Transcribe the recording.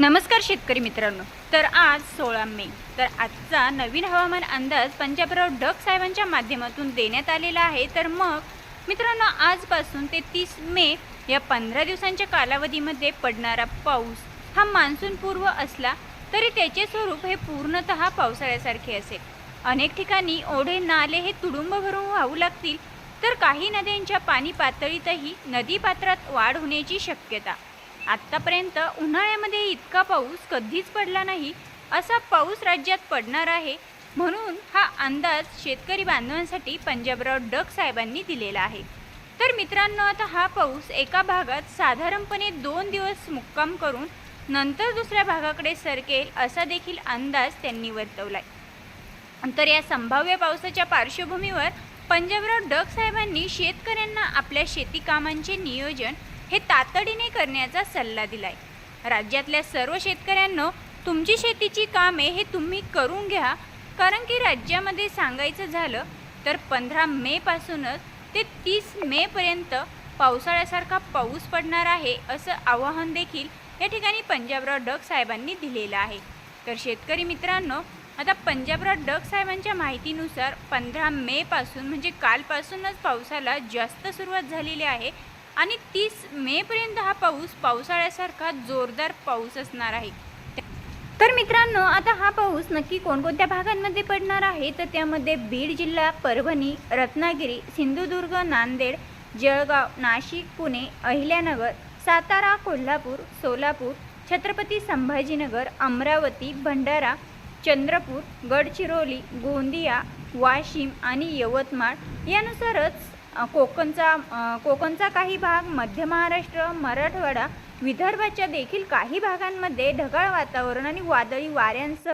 नमस्कार शेतकरी मित्रांनो. तर आज सोळा मे. तर आजचा नवीन हवामान अंदाज पंजाबराव ढग साहेबांच्या माध्यमातून देण्यात आलेला आहे. तर मग मित्रांनो आजपासून ते तीस मे या पंधरा दिवसांच्या कालावधीमध्ये पडणारा पाऊस हा मान्सूनपूर्व असला तरी त्याचे स्वरूप हे पूर्णतः पावसाळ्यासारखे असेल. अनेक ठिकाणी ओढे नाले हे तुडुंब भरून वाहू लागतील तर काही नद्यांच्या पाणी पातळीतही नदी पात्रात वाढ होण्याची शक्यता. आत्तापर्यंत उन्हाळ्यामध्ये इतका पाऊस कधीच पडला नाही असा पाऊस राज्यात पडणार आहे म्हणून हा अंदाज शेतकरी बांधवांसाठी पंजाबराव डग साहेबांनी दिलेला आहे. तर मित्रांनो आता हा पाऊस एका भागात साधारणपणे दोन दिवस मुक्काम करून नंतर दुसऱ्या भागाकडे सरकेल असा देखील अंदाज त्यांनी वर्तवलाय. तर या संभाव्य पावसाच्या पार्श्वभूमीवर पंजाबराव डग साहेबांनी शेतकऱ्यांना आपल्या शेती कामांचे नियोजन हे तातडीने करण्याचा सल्ला दिलाय. राज्यातल्या सर्व शेतकऱ्यांनो तुमची शेतीची कामे हे तुम्ही करून घ्या कारण की राज्यामध्ये सांगायचं झालं तर पंधरा मेपासूनच ते तीस मेपर्यंत पावसाळ्यासारखा पाऊस पडणार आहे असं आवाहन देखील या ठिकाणी पंजाबराव डग साहेबांनी दिलेलं आहे. तर शेतकरी मित्रांनो आता पंजाबराव डग साहेबांच्या माहितीनुसार पंधरा मेपासून म्हणजे कालपासूनच पावसाला जास्त सुरुवात झालेली आहे. आणि तीस मेपर्यंत हा पाऊस पावसाळ्यासारखा जोरदार पाऊस असणार आहे. तर मित्रांनो आता हा पाऊस नक्की कोणकोणत्या भागांमध्ये पडणार आहे? तर त्यामध्ये बीड जिल्हा परभणी रत्नागिरी सिंधुदुर्ग नांदेड जळगाव नाशिक पुणे अहिल्यानगर सातारा कोल्हापूर सोलापूर छत्रपती संभाजीनगर अमरावती भंडारा चंद्रपूर गडचिरोली गोंदिया वाशिम आणि यवतमाळ यानुसारच कोकणचा कोकणचा काही भाग मध्य महाराष्ट्र मराठवाडा विदर्भाच्या देखील काही भागांमध्ये ढगाळ वातावरण आणि वादळी वाऱ्यांसह